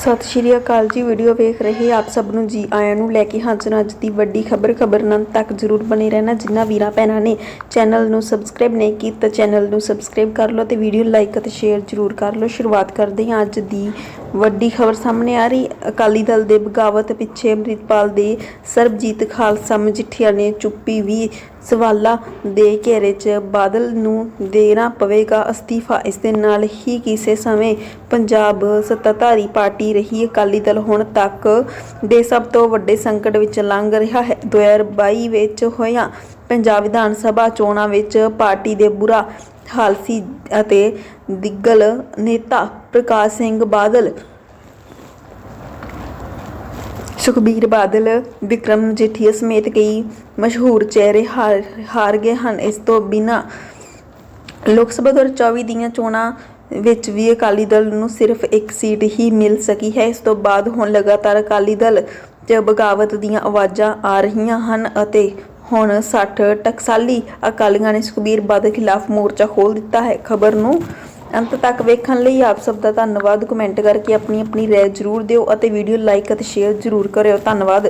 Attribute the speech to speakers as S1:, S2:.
S1: ਸਤਿ ਸ਼੍ਰੀ ਅਕਾਲ ਜੀ ਵੀਡੀਓ ਵੇਖ ਰਹੇ ਆਪ ਸਭ ਨੂੰ ਜੀ ਆਇਆਂ ਨੂੰ ਲੈ ਕੇ ਹਾਜ਼ਰ ਅੱਜ ਦੀ ਵੱਡੀ ਖਬਰ। ਖਬਰਨੰਦ ਤੱਕ ਜਰੂਰ ਬਣੇ ਰਹਿਣਾ, ਜਿਨ੍ਹਾਂ ਵੀਰਾਂ ਭੈਣਾਂ ਨੇ ਚੈਨਲ ਨੂੰ ਸਬਸਕ੍ਰਾਈਬ ਨਹੀਂ ਕੀਤਾ, ਚੈਨਲ ਨੂੰ ਸਬਸਕ੍ਰਾਈਬ ਕਰ ਲਓ ਤੇ ਵੀਡੀਓ ਲਾਈਕ ਅਤੇ ਸ਼ੇਅਰ ਜਰੂਰ ਕਰ ਲਓ। ਸ਼ੁਰੂਆਤ ਕਰਦੇ ਹਾਂ ਅੱਜ ਦੀ ਵੱਡੀ ਖਬਰ ਸਾਹਮਣੇ ਆ ਰਹੀ। ਅਕਾਲੀ ਦਲ ਦੇ ਬਗਾਵਤ ਪਿੱਛੇ ਅੰਮ੍ਰਿਤਪਾਲ ਦੇ ਸਰਬਜੀਤ ਖਾਲਸਾ ਮਜੀਠੀਆ ਨੇ ਚੁੱਪੀ ਵੀ ਸਵਾਲਾਂ ਦੇ ਘੇਰੇ 'ਚ ਬਾਦਲ ਨੂੰ ਦੇਣਾ ਪਵੇਗਾ ਅਸਤੀਫਾ। ਇਸ ਦੇ ਨਾਲ ਹੀ ਕਿਸੇ ਸਮੇਂ ਪੰਜਾਬ ਸੱਤਾਧਾਰੀ ਪਾਰਟੀ ਰਹੀ ਅਕਾਲੀ ਦਲ ਹੁਣ ਤੱਕ ਦੇ ਸਭ ਤੋਂ ਵੱਡੇ ਸੰਕਟ ਵਿੱਚ ਲੰਘ ਰਿਹਾ ਹੈ। 2022 ਵਿੱਚ ਹੋਇਆ ਪੰਜਾਬ ਵਿਧਾਨ ਸਭਾ ਚੋਣਾਂ ਵਿੱਚ ਪਾਰਟੀ ਦੇ ਬੁਰਾ ਹਾਲ ਅਤੇ ਦਿੱਗਲ ਨੇਤਾ ਪ੍ਰਕਾਸ਼ ਸਿੰਘ ਬਾਦਲ, ਸੁਖਬੀਰ ਬਾਦਲ, ਵਿਕਰਮ ਮਜੀਠੀਆ ਸਮੇਤ ਕਈ ਮਸ਼ਹੂਰ ਚਿਹਰੇ ਹਾਰ ਹਾਰ ਗਏ ਹਨ। ਇਸ ਤੋਂ ਬਿਨਾਂ ਲੋਕ ਸਭਾ 2024 ਦੀਆਂ ਚੋਣਾਂ ਵਿੱਚ ਵੀ ਅਕਾਲੀ ਦਲ ਨੂੰ ਸਿਰਫ ਇੱਕ ਸੀਟ ਹੀ ਮਿਲ ਸਕੀ ਹੈ। ਇਸ ਤੋਂ ਬਾਅਦ ਹੁਣ ਲਗਾਤਾਰ ਅਕਾਲੀ ਦਲ 'ਚ ਬਗਾਵਤ ਦੀਆਂ ਆਵਾਜ਼ਾਂ ਆ ਰਹੀਆਂ ਹਨ ਅਤੇ ਹੁਣ 60 ਟਕਸਾਲੀ ਅਕਾਲੀਆਂ ਨੇ ਸੁਖਬੀਰ ਬਾਦਲ ਖਿਲਾਫ ਮੋਰਚਾ ਖੋਲ ਦਿੱਤਾ ਹੈ। ਖਬਰ ਨੂੰ ਅੰਤ ਤੱਕ ਵੇਖਣ ਲਈ ਆਪ ਸਭ ਦਾ ਧੰਨਵਾਦ। ਕਮੈਂਟ ਕਰਕੇ ਆਪਣੀ ਆਪਣੀ ਰਾਏ ਜ਼ਰੂਰ ਦਿਓ ਅਤੇ ਵੀਡੀਓ ਲਾਈਕ ਅਤੇ ਸ਼ੇਅਰ ਜ਼ਰੂਰ ਕਰਿਓ। ਧੰਨਵਾਦ।